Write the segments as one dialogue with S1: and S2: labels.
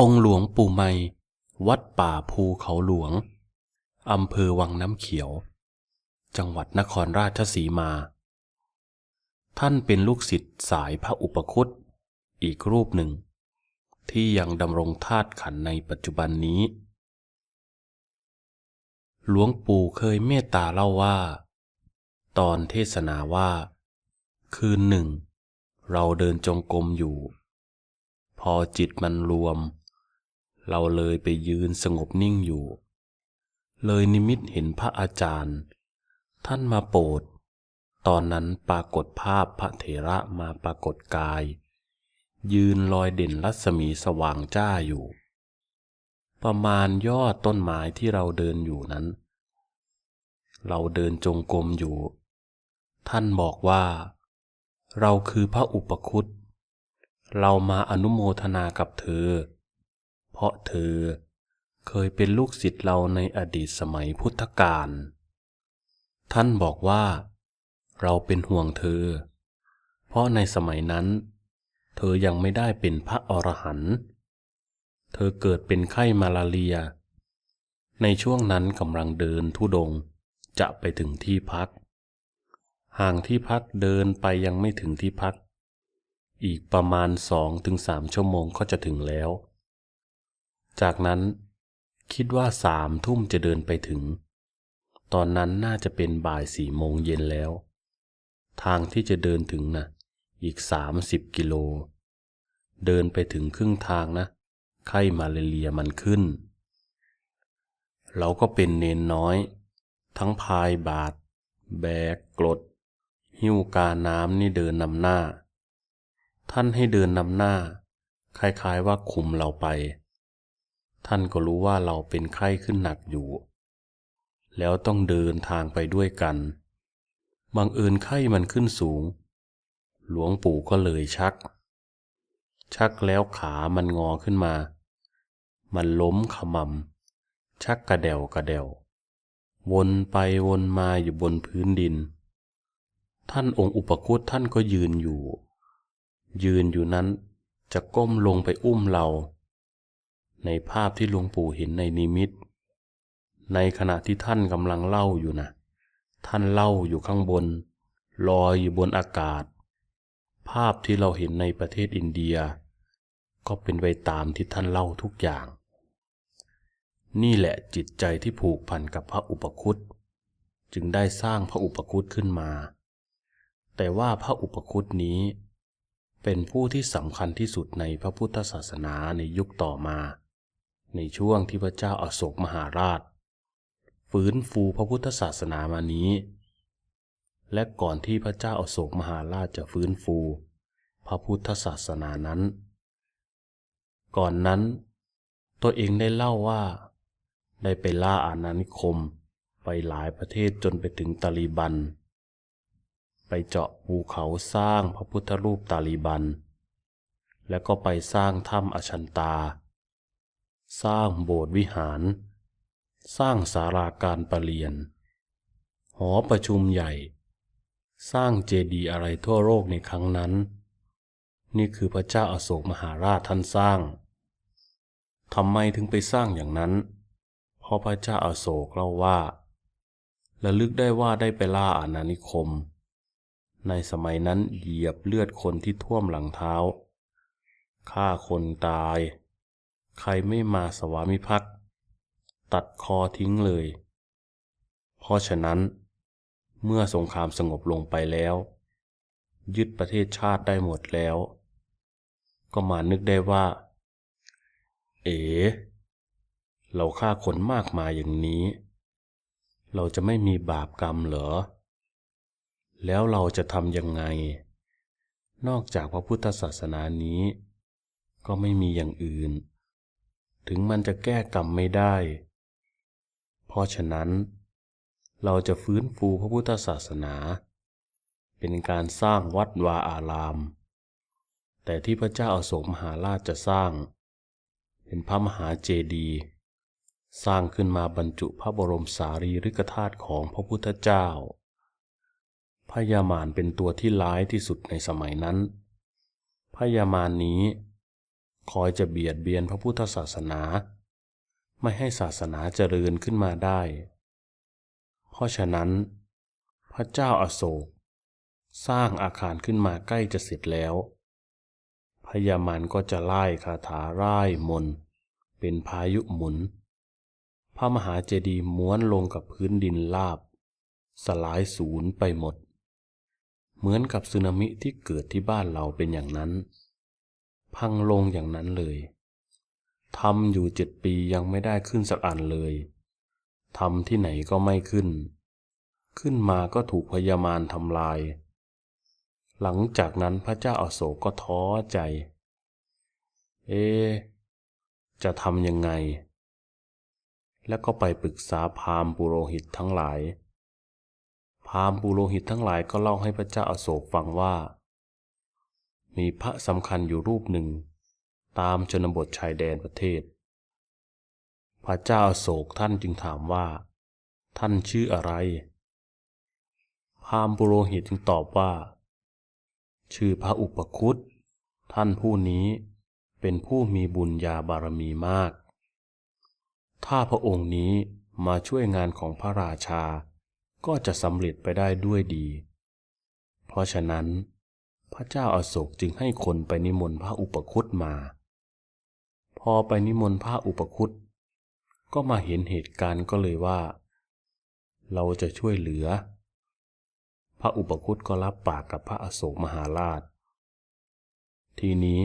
S1: องค์หลวงปู่ไมยวัดป่าภูเขาหลวง อำเภอวังน้ำเขียว จังหวัดนครราชสีมา ท่านเป็นลูกศิษย์สายพระอุปคุตอีกรูปหนึ่ง ที่ยังดำรงธาตุขันในปัจจุบันนี้ หลวงปู่เคยเมตตาเล่าว่า ตอนเทศนาว่า คืนหนึ่ง เราเดินจงกรมอยู่ พอจิตมันรวม เราเลยไปยืนสงบนิ่งอยู่ เลยนิมิตเห็นพระอาจารย์ ท่านมาโปรด ตอนนั้นปรากฏภาพพระเถระมาปรากฏกาย ยืนลอยเด่นรัศมีสว่างจ้าอยู่ ประมาณยอดต้นไม้ที่เราเดินอยู่นั้น เราเดินจงกรมอยู่ ท่านบอกว่า เราคือพระอุปคุตเรามาอนุโมทนากับเธอ เพราะเธอเคยเป็นลูกศิษย์เราในอดีตสมัยพุทธกาล ท่านบอกว่า เราเป็นห่วงเธอ เพราะในสมัยนั้น เธอยังไม่ได้เป็นพระอรหันต์ เธอเกิดเป็นไข้มาลาเรีย ในช่วงนั้นกำลังเดินทุดงจะไปถึงที่พัก ห่างที่พักเดินไปยังไม่ถึงที่พัก อีกประมาณสองถึงสามชั่วโมงก็จะถึงแล้ว จากนั้นคิดว่าสามทุ่มจะเดินไปถึง ตอนนั้นน่าจะเป็นบ่ายสี่โมงเย็นแล้ว ทางที่จะเดินถึงนะอีกสามสิบกิโล เดินไปถึงครึ่งทางนะ ไข้มาเรียมันขึ้น เราก็เป็นเนนน้อย ทั้งพายบาทแบกกรด หิ้วกาน้ำนี่เดินนำหน้า ท่านให้เดินนำหน้า คล้ายๆว่าคุมเราไป ท่านก็รู้ว่าเราเป็นไข้ขึ้นหนักอยู่ แล้วต้องเดินทางไปด้วยกันบังเอิญไข้มันขึ้นสูง หลวงปู่ก็เลยชัก ชักแล้วขามันงอขึ้นมา มันล้มขมำชักกระเดวกระเดววนไปวนมาอยู่บนพื้นดิน ท่านองค์อุปคุตท่านก็ยืนอยู่ ยืนอยู่นั้นจะก้มลงไปอุ้มเรา ในภาพที่หลวงปู่เห็นในนิมิต ในขณะที่ท่านกำลังเล่าอยู่นะ ท่านเล่าอยู่ข้างบน ลอยอยู่บนอากาศ ภาพที่เราเห็นในประเทศอินเดีย ก็เป็นไปตามที่ท่านเล่าทุกอย่าง นี่แหละจิตใจที่ผูกพันกับพระอุปคุตจึงได้สร้างพระอุปคุตขึ้นมา แต่ว่าพระอุปคุตนี้เป็นผู้ที่สำคัญที่สุดในพระพุทธศาสนาในยุคต่อมา ในช่วงที่พระเจ้าอาโศกมหาราช ฟื้นฟูพระพุทธศาสนามานี้ และก่อนที่พระเจ้าอาโศกมหาราชจะฟื้นฟู พระพุทธศาสนานั้น ก่อนนั้น ตัวเองได้เล่าว่า ได้ไปล่าอาณานิคมไปหลายประเทศจนไปถึงตาลีบัน ไปเจาะภูเขาสร้างพระพุทธรูปตาลีบัน แล้วก็ไปสร้างถ้ำอชันตา สร้างโบสถ์วิหาร สร้างสาราการประเรียน หอประชุมใหญ่ สร้างเจดีย์อะไรทั่วโลกในครั้งนั้น นี่คือพระเจ้าอาโศกมหาราชท่านสร้างทำไมถึงไปสร้างอย่างนั้น เพราะพระเจ้าอาโศกเล่าว่าระลึกได้ว่าได้ไปล่าอาณานิคม ในสมัยนั้นเหยียบเลือดคนที่ท่วมหลังเท้า ฆ่าคนตาย ใครไม่มาสวามิภักดิ์ตัดคอทิ้งเลย เพราะฉะนั้น เมื่อสงครามสงบลงไปแล้ว ยึดประเทศชาติได้หมดแล้ว ก็มานึกได้ว่า เอ๋ เราฆ่าคนมากมายอย่างนี้ เราจะไม่มีบาปกรรมเหรอ แล้วเราจะทำยังไง นอกจากพระพุทธศาสนานี้ ก็ไม่มีอย่างอื่น ถึงมันจะแก้กรรมไม่ได้ เพราะฉะนั้น เราจะฟื้นฟูพระพุทธศาสนา เป็นการสร้างวัดวาอาราม แต่ที่พระเจ้าอาโศกมหาราชจะสร้าง เป็นพระมหาเจดีย์สร้างขึ้นมาบรรจุพระบรมสารีริกธาตุของพระพุทธเจ้า พญามารเป็นตัวที่ร้ายที่สุดในสมัยนั้น พญามารนี้ คอยจะเบียดเบียนพระพุทธศาสนา ไม่ให้ศาสนาเจริญขึ้นมาได้ เพราะฉะนั้น พระเจ้าอาโศก สร้างอาคารขึ้นมาใกล้จะเสร็จแล้ว พญามารก็จะไล่คาถาไร่มน เป็นพายุหมุน พระมหาเจดีย์ม้วนลงกับพื้นดินราบ สลายสูญไปหมด เหมือนกับสึนามิที่เกิดที่บ้านเราเป็นอย่างนั้น พังลงอย่างนั้นเลยทำอยู่เจ็ดปียังไม่ได้ขึ้นสักอันเลยทำที่ไหนก็ไม่ขึ้น ขึ้นมาก็ถูกพญามารทำลาย หลังจากนั้นพระเจ้าอาโศกก็ท้อใจ เอ จะทำยังไง แล้วก็ไปปรึกษาพราหมณ์ปุโรหิตทั้งหลาย พราหมณ์ปุโรหิตทั้งหลายก็เล่าให้พระเจ้าอาโศกฟังว่า มีพระสำคัญอยู่รูปหนึ่ง ตามชนบทชายแดนประเทศ พระเจ้าโศกท่านจึงถามว่า ท่านชื่ออะไร พามปุโรหิตจึงตอบว่า ชื่อพระอุปคุตท่านผู้นี้เป็นผู้มีบุญญาบารมีมาก ถ้าพระองค์นี้มาช่วยงานของพระราชา ก็จะสำเร็จไปได้ด้วยดี เพราะฉะนั้น พระเจ้าอาโศกจึงให้คนไปนิมนต์พระอุปคุตมา พอไปนิมนต์พระอุปคุตก็มาเห็นเหตุการณ์ก็เลยว่า เราจะช่วยเหลือ พระอุปคุตก็รับปากกับพระอโศกมหาราช ทีนี้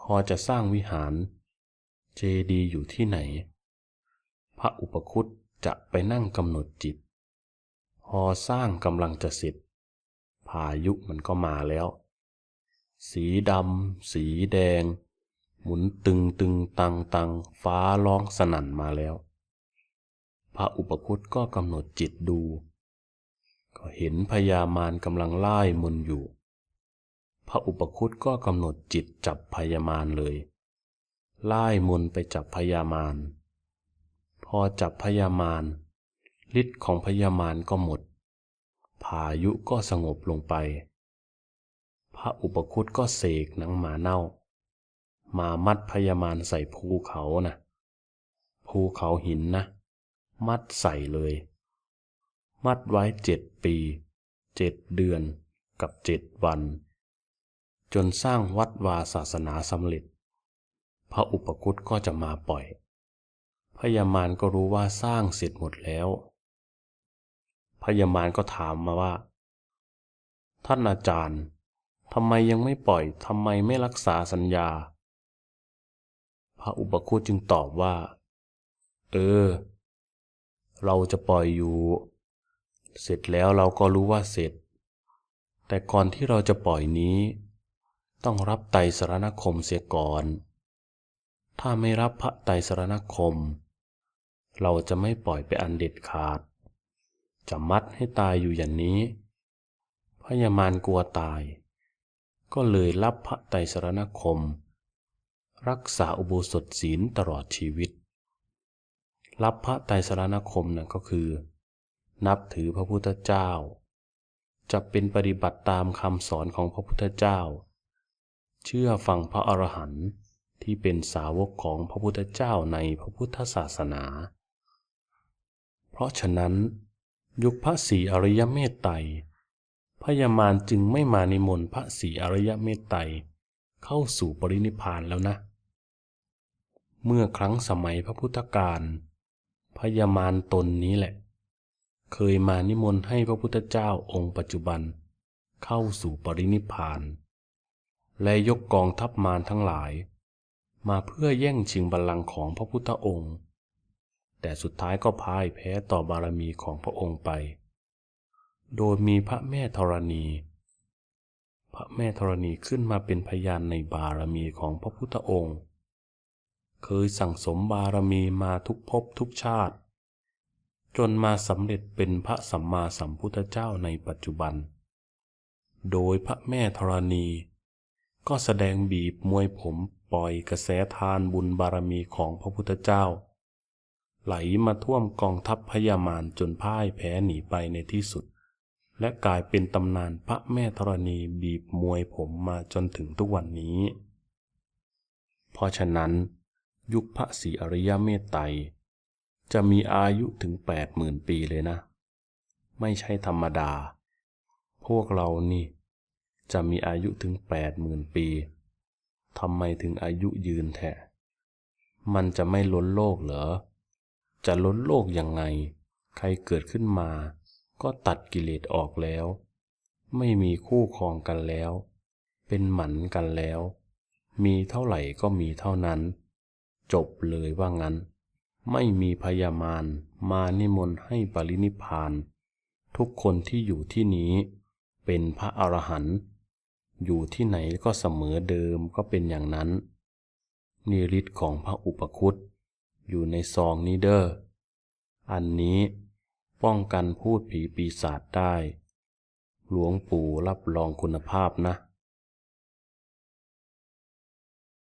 S1: พอจะสร้างวิหาร เจดีย์อยู่ที่ไหน พระอุปคุตจะไปนั่งกำหนดจิต พอสร้างกำลังจะเสร็จพายุมันก็มาแล้ว สีดำ สีแดง หมุนตึงตึงตังตังฟ้าร้องสนั่นมาแล้ว พระอุปคุตก็กำหนดจิตดู ก็เห็นพญามารกำลังไล่มนอยู่ พระอุปคุตก็กำหนดจิตจับพญามารเลยไล่มนไปจับพญามาร พอจับพญามารฤทธิ์ของพญามารก็หมด พายุก็สงบลงไป พระอุปคุตก็เสกหนังหมาเน่า มามัดพญามารใส่ภูเขานะภูเขาหินนะ มัดใส่เลย มัดไว้เจ็ดปีเจ็ดเดือนกับเจ็ดวัน จนสร้างวัดวาศาสนาสำเร็จ พระอุปคุตก็จะมาปล่อยพญามารก็รู้ว่าสร้างเสร็จหมดแล้วพญามารก็ถามมาว่า ท่านอาจารย์ ทำไมยังไม่ปล่อยทำไมไม่รักษาสัญญา พระอุปคุตจึงตอบว่า เออ เราจะปล่อยอยู่ เสร็จแล้วเราก็รู้ว่าเสร็จ แต่ก่อนที่เราจะปล่อยนี้ ต้องรับไตสรณคมเสียก่อน ถ้าไม่รับพระไตสรณคม เราจะไม่ปล่อยไปอันเด็ดขาด จะมัดให้ตายอยู่อย่างนี้พญามารกลัวตาย ก็เลยรับพระไตรสรณคม รักษาอุโบสถศีลตลอดชีวิต รับพระไตรสรณคมนั่นก็คือ นับถือพระพุทธเจ้า จะเป็นปฏิบัติตามคำสอนของพระพุทธเจ้า เชื่อฟังพระอรหันต์ที่เป็นสาวกของพระพุทธเจ้าในพระพุทธศาสนา เพราะฉะนั้น ยุคพระศรีอริยเมตไตร พญามารจึงไม่มานิมนต์พระศรีอริยเมตไตรเข้าสู่ปรินิพานแล้วนะ เมื่อครั้งสมัยพระพุทธกาลพญามารตนนี้แหละ เคยมานิมนต์ให้พระพุทธเจ้าองค์ปัจจุบัน เข้าสู่ปรินิพาน และยกกองทัพมารทั้งหลาย มาเพื่อแย่งชิงบัลลังก์ของพระพุทธองค์ แต่สุดท้ายก็พ่ายแพ้ต่อบารมีของพระองค์ไป โดยมีพระแม่ธรณี พระแม่ธรณีขึ้นมาเป็นพยานในบารมีของพระพุทธองค์ เคยสั่งสมบารมีมาทุกภพทุกชาติ จนมาสำเร็จเป็นพระสัมมาสัมพุทธเจ้าในปัจจุบัน โดยพระแม่ธรณี ก็แสดงบีบมวยผมปล่อยกระแสทานบุญบารมีของพระพุทธเจ้า ไหลมาท่วมกองทัพพญามารจนพ่ายแพ้หนีไปในที่สุด และกลายเป็นตำนานพระแม่ธรณีบีบมวยผมมาจนถึงทุกวันนี้ เพราะฉะนั้น ยุคพระศรีอริยเมตไตรจะมีอายุถึงแปดหมื่นปีเลยนะ ไม่ใช่ธรรมดา พวกเรานี่ จะมีอายุถึงแปดหมื่นปีทำไมถึงอายุยืนแท้มันจะไม่ล้นโลกเหรอ จะล้นโลกยังไง ใครเกิดขึ้นมา ก็ตัดกิเลสออกแล้ว ไม่มีคู่ครองกันแล้ว เป็นหมันกันแล้ว มีเท่าไหร่ก็มีเท่านั้น จบเลยว่างั้น ไม่มีพยามารมานิมนต์ให้ปรินิพาน ทุกคนที่อยู่ที่นี้ เป็นพระอรหันต์อยู่ที่ไหนก็เสมอเดิมก็เป็นอย่างนั้นนิริตของพระอุปคุตอยู่ในซองนี้เดอ้ออันนี้ ป้องกันพูดผีปีศาจได้ หลวงปู่รับรองคุณภาพนะ